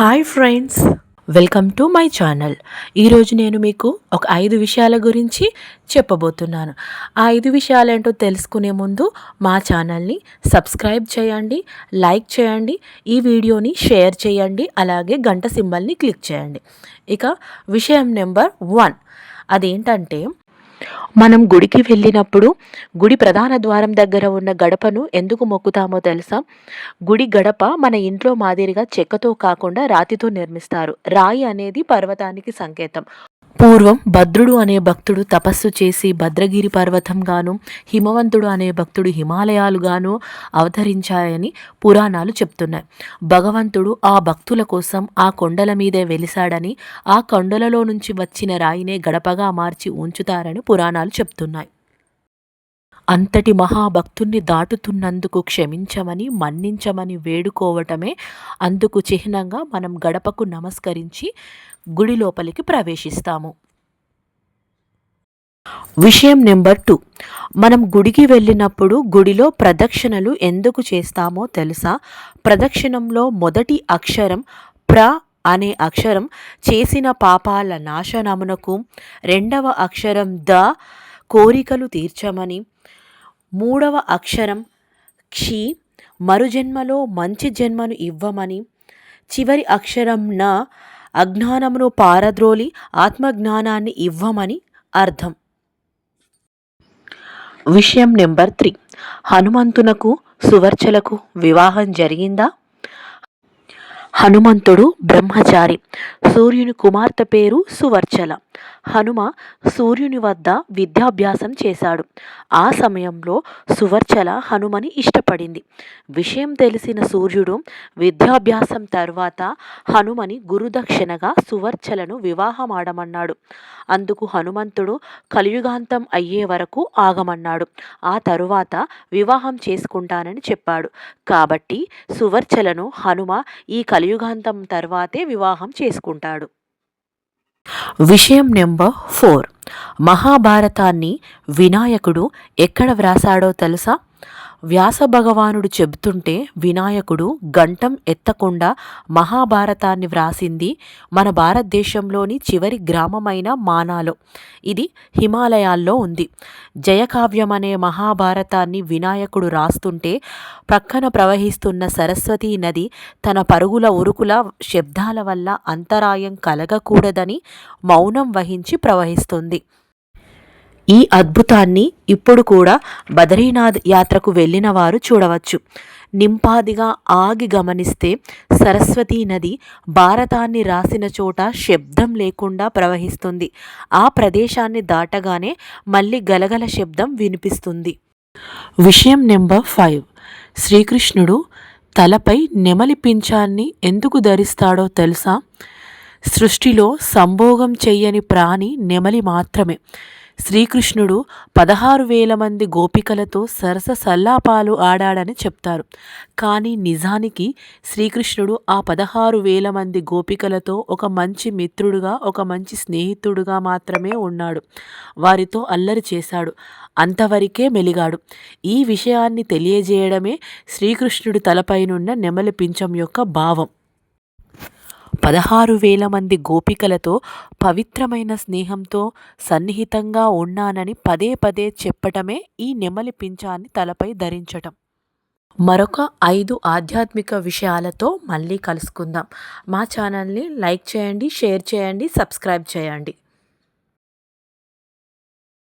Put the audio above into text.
Hi friends welcome to my channel ఈరోజు నేను మీకు ఒక ఐదు విషయాల గురించి చెప్పబోతున్నాను. ఆ ఐదు విషయాలేంటో తెలుసుకునే ముందు మా ఛానల్ని సబ్స్క్రైబ్ చేయండి లైక్ చేయండి ఈ వీడియోని షేర్ చేయండి అలాగే గంట సింబల్ని క్లిక్ చేయండి. ఇక విషయం నెంబర్ వన్. అదేంటంటే మనం గుడికి వెళ్ళినప్పుడు గుడి ప్రధాన ద్వారం దగ్గర ఉన్న గడపను ఎందుకు మొక్కుతామో తెలుసా? గుడి గడప మన ఇంట్లో మాదిరిగా చెక్కతో కాకుండా రాతితో నిర్మిస్తారు. రాయి అనేది పర్వతానికి సంకేతం. పూర్వం భద్రుడు అనే భక్తుడు తపస్సు చేసి భద్రగిరి పర్వతంగాను హిమవంతుడు అనే భక్తుడు హిమాలయాలుగాను అవతరించాయని పురాణాలు చెప్తున్నాయి. భగవంతుడు ఆ భక్తుల కోసం ఆ కొండల మీదే వెలిశాడని ఆ కొండలలో నుంచి వచ్చిన రాయినే గడపగా మార్చి ఉంచుతారని పురాణాలు చెప్తున్నాయి. అంతటి మహాభక్తుణ్ణి దాటుతున్నందుకు క్షమించమని మన్నించమని వేడుకోవటమే అందుకు చిహ్నంగా మనం గడపకు నమస్కరించి గుడి లోపలికి ప్రవేశిస్తాము. విషయం నెంబర్ టూ. మనం గుడికి వెళ్ళినప్పుడు గుడిలో ప్రదక్షిణలు ఎందుకు చేస్తామో తెలుసా? ప్రదక్షిణంలో మొదటి అక్షరం ప్ర అనే అక్షరం చేసిన పాపాల నాశనమునకు రెండవ అక్షరం ద కోరికలు తీర్చమని మూడవ అక్షరం క్షి మరుజన్మలో మంచి జన్మను ఇవ్వమని. చివరి అక్షరం న అజ్ఞానమును పారద్రోలి ఆత్మజ్ఞానాన్ని ఇవ్వమని అర్థం. విషయం నెంబర్ త్రీ. హనుమంతునకు సువర్చలకు వివాహం జరిగిందా? హనుమంతుడు బ్రహ్మచారి. సూర్యుని కుమార్తె పేరు సువర్చల. హనుమ సూర్యుని వద్ద విద్యాభ్యాసం చేశాడు. ఆ సమయంలో సువర్చల హనుమని ఇష్టపడింది. విషయం తెలిసిన సూర్యుడు విద్యాభ్యాసం తర్వాత హనుమని గురుదక్షిణగా సువర్చలను వివాహమాడమన్నాడు. అందుకు హనుమంతుడు కలియుగాంతం అయ్యే వరకు ఆగమన్నాడు. ఆ తరువాత వివాహం చేసుకుంటానని చెప్పాడు. కాబట్టి సువర్చలను హనుమ ఈ కలియుగాంతం తర్వాతే వివాహం చేసుకుంటాడు. విషయం నెంబర్ ఫోర్. మహాభారతాన్ని వినాయకుడు ఎక్కడ వ్రాసాడో తెలుసా? వ్యాస భగవానుడు చెబుతుంటే వినాయకుడు గంటం ఎత్తకుండా మహాభారతాన్ని వ్రాసింది మన భారతదేశంలోని చివరి గ్రామమైన మానాలో. ఇది హిమాలయాల్లో ఉంది. జయకావ్యం అనే మహాభారతాన్ని వినాయకుడు రాస్తుంటే ప్రక్కన ప్రవహిస్తున్న సరస్వతీ నది తన పరుగుల ఉరుకుల శబ్దాల వల్ల అంతరాయం కలగకూడదని మౌనం వహించి ప్రవహిస్తుంది. ఈ అద్భుతాన్ని ఇప్పుడు కూడా బద్రీనాథ్ యాత్రకు వెళ్ళిన వారు చూడవచ్చు. నింపాదిగా ఆగి గమనిస్తే సరస్వతీ నది భారతాన్ని రాసిన చోట శబ్దం లేకుండా ప్రవహిస్తుంది. ఆ ప్రదేశాన్ని దాటగానే మళ్ళీ గలగల శబ్దం వినిపిస్తుంది. విషయం నెంబర్ ఫైవ్. శ్రీకృష్ణుడు తలపై నెమలి పింఛాన్ని ఎందుకు ధరిస్తాడో తెలుసా? సృష్టిలో సంభోగం చెయ్యని ప్రాణి నెమలి మాత్రమే. శ్రీకృష్ణుడు పదహారు వేల మంది గోపికలతో సరస సల్లాపాలు ఆడాడని చెప్తారు. కానీ నిజానికి శ్రీకృష్ణుడు ఆ పదహారు వేల మంది గోపికలతో ఒక మంచి మిత్రుడుగా ఒక మంచి స్నేహితుడుగా మాత్రమే ఉన్నాడు. వారితో అల్లరి చేశాడు. అంతవరకే మెలిగాడు. ఈ విషయాన్ని తెలియజేయడమే శ్రీకృష్ణుడి తలపైనున్న నెమలి పింఛం యొక్క భావం. పదహారు వేల మంది గోపికలతో పవిత్రమైన స్నేహంతో సన్నిహితంగా ఉన్నానని పదే పదే చెప్పటమే ఈ నెమలి పింఛాన్ని తలపై ధరించటం. మరొక ఐదు ఆధ్యాత్మిక విషయాలతో మళ్ళీ కలుసుకుందాం. మా ఛానల్ని లైక్ చేయండి షేర్ చేయండి సబ్స్క్రైబ్ చేయండి.